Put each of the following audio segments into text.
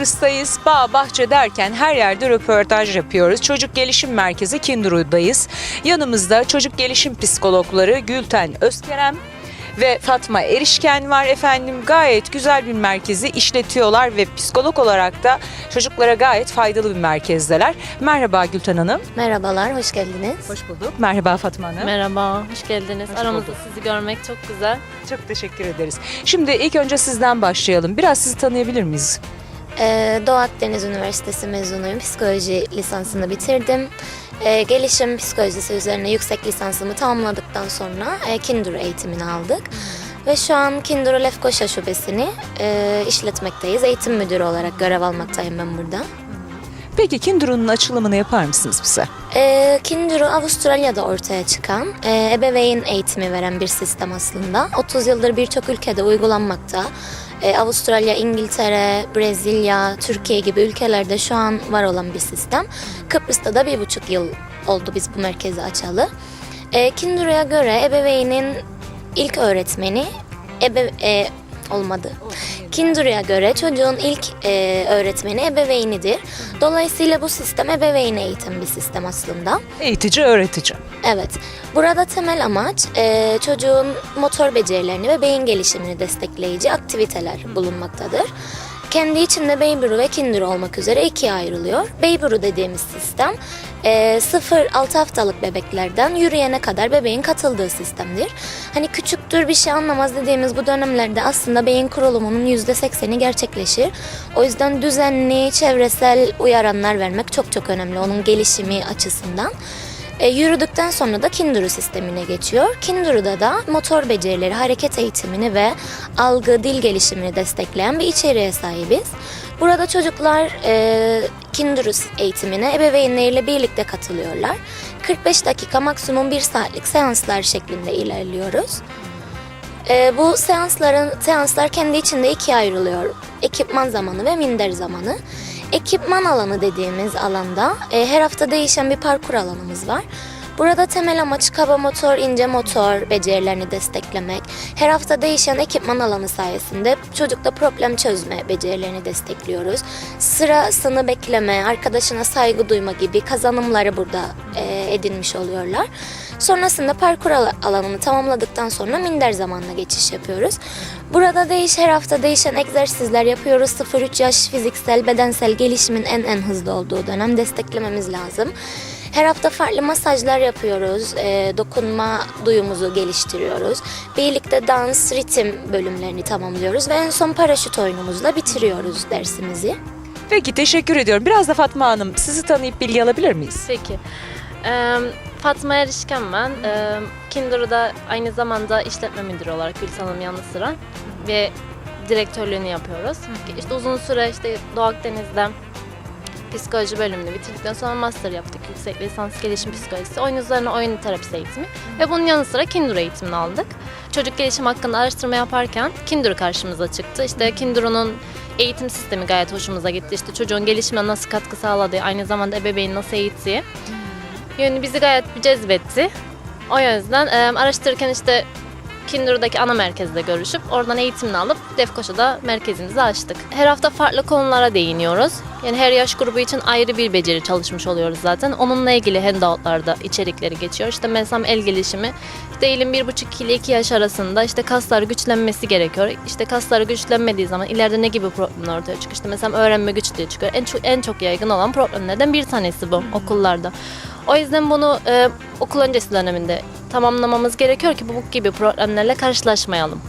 Kıbrıs'tayız. Bağ bahçe derken her yerde röportaj yapıyoruz. Çocuk Gelişim Merkezi Kinduru'dayız. Yanımızda çocuk gelişim psikologları Gülten Özkerem ve Fatma Erişken var efendim. Gayet güzel bir merkezi işletiyorlar ve psikolog olarak da çocuklara gayet faydalı bir merkezdeler. Merhaba Gülten Hanım. Merhabalar, hoş geldiniz. Hoş bulduk. Merhaba Fatma Hanım. Merhaba, hoş geldiniz. Hoş Aramızda bulduk. sizi görmek çok güzel. Çok teşekkür ederiz. Şimdi ilk önce sizden başlayalım. Biraz sizi tanıyabilir miyiz? Ee, Doğu Akdeniz Üniversitesi mezunuyum. Psikoloji lisansını bitirdim. Ee, gelişim psikolojisi üzerine yüksek lisansımı tamamladıktan sonra e, Kinduru eğitimini aldık. Ve şu an Kinduru Lefkoşa Şubesini e, işletmekteyiz. Eğitim müdürü olarak görev almaktayım ben burada. Peki Kinduru'nun açılımını yapar mısınız bize? E, Kinduru Avustralya'da ortaya çıkan e, ebeveyn eğitimi veren bir sistem aslında. 30 yıldır birçok ülkede uygulanmakta. E, Avustralya, İngiltere, Brezilya, Türkiye gibi ülkelerde şu an var olan bir sistem. Kıbrıs'ta da bir buçuk yıl oldu biz bu merkezi açalı. E, Kinduru'ya göre ebeveynin ilk öğretmeni ebe, e, olmadı. Kinduru'ya göre çocuğun ilk e, öğretmeni ebeveynidir. Dolayısıyla bu sistem ebeveyn eğitim bir sistem aslında. Eğitici, öğretici. Evet. Burada temel amaç e, çocuğun motor becerilerini ve beyin gelişimini destekleyici aktiviteler bulunmaktadır. Kendi içinde Beyburu ve Kinduru olmak üzere ikiye ayrılıyor. Beyburu dediğimiz sistem e, 0-6 haftalık bebeklerden yürüyene kadar bebeğin katıldığı sistemdir. Hani küçüktür bir şey anlamaz dediğimiz bu dönemlerde aslında beyin kurulumunun %80'i gerçekleşir. O yüzden düzenli çevresel uyaranlar vermek çok çok önemli onun gelişimi açısından. E, yürüdükten sonra da Kinduru sistemine geçiyor. Kinduru'da da motor becerileri, hareket eğitimini ve algı, dil gelişimini destekleyen bir içeriğe sahibiz. Burada çocuklar e, Kinduru eğitimine ebeveynleriyle birlikte katılıyorlar. 45 dakika maksimum 1 saatlik seanslar şeklinde ilerliyoruz. E, bu seansların seanslar kendi içinde ikiye ayrılıyor. Ekipman zamanı ve minder zamanı. Ekipman alanı dediğimiz alanda e, her hafta değişen bir parkur alanımız var. Burada temel amaç kaba motor, ince motor becerilerini desteklemek. Her hafta değişen ekipman alanı sayesinde çocukta problem çözme becerilerini destekliyoruz. Sırasını bekleme, arkadaşına saygı duyma gibi kazanımları burada e, edinmiş oluyorlar. Sonrasında parkur al- alanını tamamladıktan sonra minder zamanına geçiş yapıyoruz. Burada değiş her hafta değişen egzersizler yapıyoruz. 0-3 yaş fiziksel, bedensel gelişimin en en hızlı olduğu dönem desteklememiz lazım. Her hafta farklı masajlar yapıyoruz, e, dokunma duyumuzu geliştiriyoruz. Birlikte dans, ritim bölümlerini tamamlıyoruz ve en son paraşüt oyunumuzla bitiriyoruz dersimizi. Peki teşekkür ediyorum. Biraz da Fatma Hanım sizi tanıyıp bilgi alabilir miyiz? Peki. Ee, Fatma Erişken ben. Ee, Kinduru'da aynı zamanda işletme müdürü olarak Gülsan Hanım yanı sıra ve direktörlüğünü yapıyoruz. İşte uzun süre işte Doğu Akdeniz'de psikoloji bölümünü bitirdikten sonra master yaptık. Yüksek lisans gelişim psikolojisi. Oyun üzerine oyun terapisi eğitimi. Ve bunun yanı sıra Kinduru eğitimini aldık. Çocuk gelişim hakkında araştırma yaparken Kinduru karşımıza çıktı. İşte Kinduru'nun eğitim sistemi gayet hoşumuza gitti. İşte çocuğun gelişimine nasıl katkı sağladığı, aynı zamanda ebeveyni nasıl eğittiği yönü bizi gayet bir cezbetti. O yüzden e, araştırırken işte Kinduru'daki ana merkezde görüşüp oradan eğitimini alıp Defkoşa'da merkezimizi açtık. Her hafta farklı konulara değiniyoruz. Yani her yaş grubu için ayrı bir beceri çalışmış oluyoruz zaten. Onunla ilgili handoutlarda içerikleri geçiyor. İşte mesela el gelişimi. Elin 1,5 ile 2 yaş arasında işte kaslar güçlenmesi gerekiyor. İşte kasları güçlenmediği zaman ileride ne gibi problemler ortaya çıkıyor? İşte mesela öğrenme güçlüğü çıkıyor. En çok, en çok yaygın olan problemlerden bir tanesi bu okullarda. O yüzden bunu e, okul öncesi döneminde tamamlamamız gerekiyor ki bu gibi problemlerle karşılaşmayalım.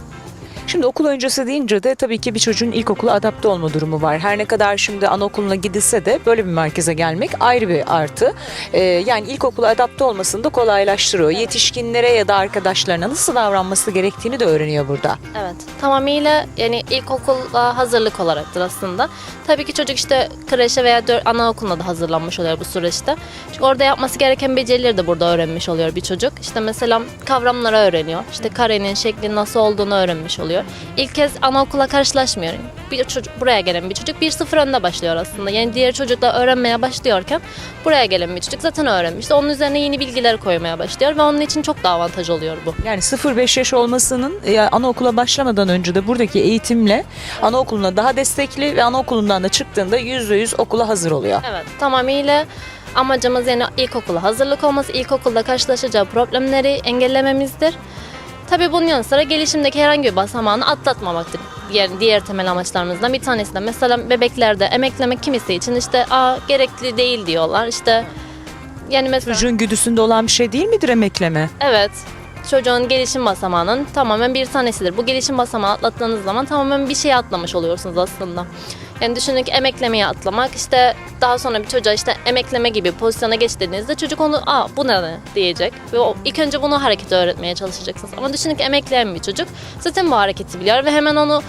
Şimdi okul öncesi deyince de tabii ki bir çocuğun ilkokula adapte olma durumu var. Her ne kadar şimdi anaokuluna gidilse de böyle bir merkeze gelmek ayrı bir artı. Ee, yani ilkokula adapte olmasını da kolaylaştırıyor. Yetişkinlere ya da arkadaşlarına nasıl davranması gerektiğini de öğreniyor burada. Evet. Tamamıyla yani ilkokula hazırlık olaraktır aslında. Tabii ki çocuk işte kreşe veya dör, anaokuluna da hazırlanmış oluyor bu süreçte. Çünkü orada yapması gereken becerileri de burada öğrenmiş oluyor bir çocuk. İşte mesela kavramları öğreniyor. İşte karenin şekli nasıl olduğunu öğrenmiş oluyor. Oluyor. İlk kez anaokula karşılaşmıyor. Bir çocuk buraya gelen bir çocuk 1-0 önde başlıyor aslında. Yani diğer çocuklar öğrenmeye başlıyorken buraya gelen bir çocuk zaten öğrenmişti. Onun üzerine yeni bilgiler koymaya başlıyor ve onun için çok daha avantaj oluyor bu. Yani 0-5 yaş olmasının ya, anaokula başlamadan önce de buradaki eğitimle anaokuluna daha destekli ve anaokulundan da çıktığında %100 okula hazır oluyor. Evet, tamamıyla amacımız yani ilkokula hazırlık olması, ilkokulda karşılaşacağı problemleri engellememizdir. Tabii bunun yanı sıra gelişimdeki herhangi bir basamağını atlatmamaktır. Diğer, diğer temel amaçlarımızdan bir tanesi de mesela bebeklerde emeklemek kimisi için işte Aa, gerekli değil diyorlar. İşte yani mesela Çocuğun güdüsünde olan bir şey değil midir emekleme? evet çocuğun gelişim basamağının tamamen bir tanesidir. Bu gelişim basamağı atlattığınız zaman tamamen bir şey atlamış oluyorsunuz aslında. Yani düşünün ki emeklemeye atlamak işte daha sonra bir çocuğa işte emekleme gibi pozisyona geç dediğinizde çocuk onu aa bu ne diyecek ve o, ilk önce bunu hareketi öğretmeye çalışacaksınız. Ama düşünün ki emekleyen bir çocuk zaten bu hareketi biliyor ve hemen onu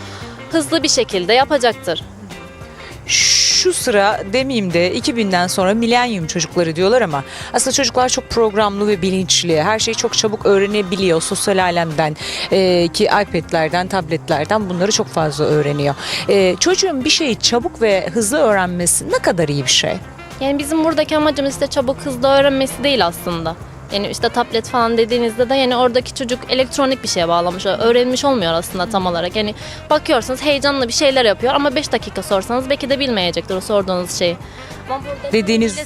hızlı bir şekilde yapacaktır. Şu sıra demeyeyim de 2000'den sonra milenyum çocukları diyorlar ama aslında çocuklar çok programlı ve bilinçli. Her şeyi çok çabuk öğrenebiliyor. Sosyal alemden e, ki iPad'lerden, tabletlerden bunları çok fazla öğreniyor. E, çocuğun bir şeyi çabuk ve hızlı öğrenmesi ne kadar iyi bir şey. Yani bizim buradaki amacımız işte çabuk hızlı öğrenmesi değil aslında. Yani işte tablet falan dediğinizde de yani oradaki çocuk elektronik bir şeye bağlamış, öğrenmiş olmuyor aslında tam olarak. Yani bakıyorsunuz heyecanlı bir şeyler yapıyor ama 5 dakika sorsanız belki de bilmeyecektir o sorduğunuz şeyi. Ama burada Dediğiniz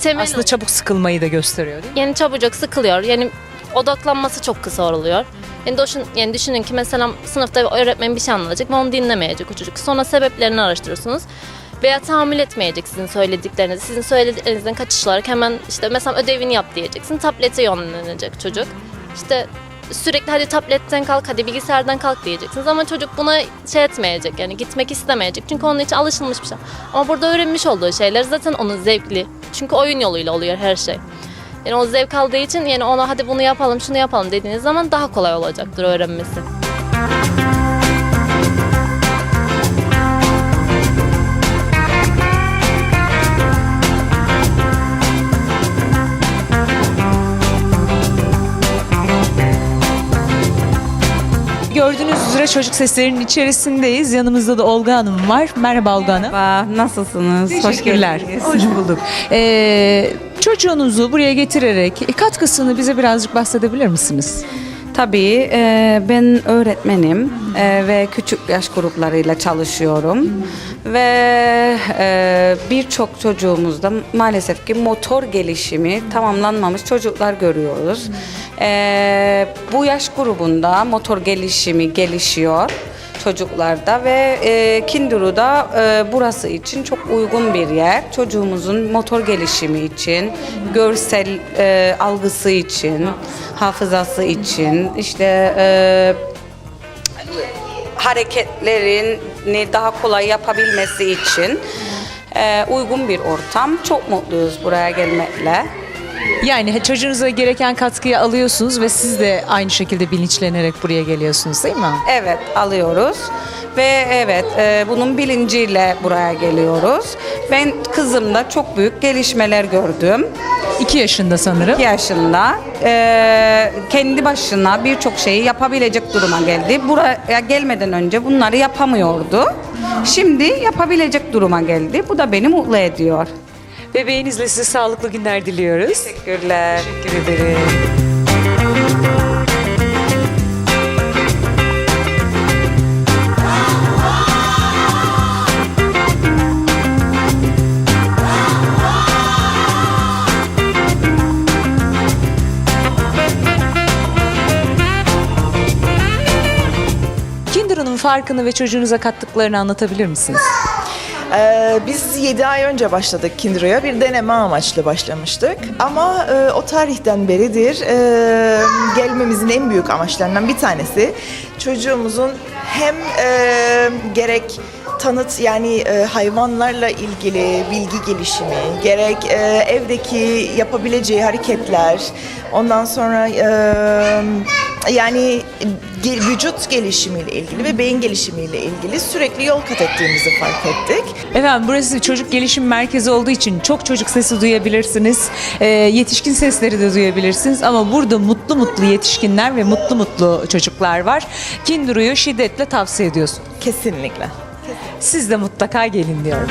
temel aslında çabuk sıkılmayı da gösteriyor değil mi? yani çabucak sıkılıyor. Yani odaklanması çok kısa oluyor. Yani, düşün, yani düşünün ki mesela sınıfta öğretmen bir şey anlatacak ve onu dinlemeyecek o çocuk. Sonra sebeplerini araştırıyorsunuz. Veya tahammül etmeyecek sizin söylediklerinizi. Sizin söylediklerinizden kaçış olarak hemen işte mesela ödevini yap diyeceksin. Tablete yönlenecek çocuk. İşte sürekli hadi tabletten kalk, hadi bilgisayardan kalk diyeceksiniz. Ama çocuk buna şey etmeyecek yani gitmek istemeyecek. Çünkü onun için alışılmış bir şey. Ama burada öğrenmiş olduğu şeyler zaten onun zevkli. Çünkü oyun yoluyla oluyor her şey. Yani o zevk aldığı için yani ona hadi bunu yapalım, şunu yapalım dediğiniz zaman daha kolay olacaktır öğrenmesi. Gördüğünüz üzere çocuk seslerinin içerisindeyiz. Yanımızda da Olga Hanım var. Merhaba Olga Hanım. Merhaba, nasılsınız? Teşekkürler. Hoş bulduk. Ee, çocuğunuzu buraya getirerek katkısını bize birazcık bahsedebilir misiniz? Tabii, e, ben öğretmenim e, ve küçük yaş gruplarıyla çalışıyorum. Ve e, birçok çocuğumuzda maalesef ki motor gelişimi tamamlanmamış çocuklar görüyoruz. E, bu yaş grubunda motor gelişimi gelişiyor çocuklarda ve e, Kinduru'da e, burası için çok uygun bir yer. Çocuğumuzun motor gelişimi için, görsel e, algısı için, hafızası için, işte e, hareketlerini daha kolay yapabilmesi için e, uygun bir ortam. Çok mutluyuz buraya gelmekle. Yani çocuğunuza gereken katkıyı alıyorsunuz ve siz de aynı şekilde bilinçlenerek buraya geliyorsunuz değil mi? Evet alıyoruz ve evet e, bunun bilinciyle buraya geliyoruz. Ben kızımda çok büyük gelişmeler gördüm. 2 yaşında sanırım. 2 yaşında e, kendi başına birçok şeyi yapabilecek duruma geldi. Buraya gelmeden önce bunları yapamıyordu. Şimdi yapabilecek duruma geldi. Bu da beni mutlu ediyor. Bebeğinizle size sağlıklı günler diliyoruz. Teşekkürler. Teşekkür ederim. Kinder'ın farkını ve çocuğunuza kattıklarını anlatabilir misiniz? Ee, biz 7 ay önce başladık Kindera'ya. Bir deneme amaçlı başlamıştık. Ama e, o tarihten beridir e, gelmemizin en büyük amaçlarından bir tanesi çocuğumuzun hem e, gerek tanıt yani e, hayvanlarla ilgili bilgi gelişimi, gerek e, evdeki yapabileceği hareketler, ondan sonra e, yani ge- vücut gelişimiyle ilgili ve beyin gelişimiyle ilgili sürekli yol kat ettiğimizi fark ettik. Efendim burası çocuk gelişim merkezi olduğu için çok çocuk sesi duyabilirsiniz. Ee, yetişkin sesleri de duyabilirsiniz ama burada mutlu mutlu yetişkinler ve mutlu mutlu çocuklar var. Kinduru'yu şiddetle tavsiye ediyorsun. Kesinlikle. Siz de mutlaka gelin diyorum.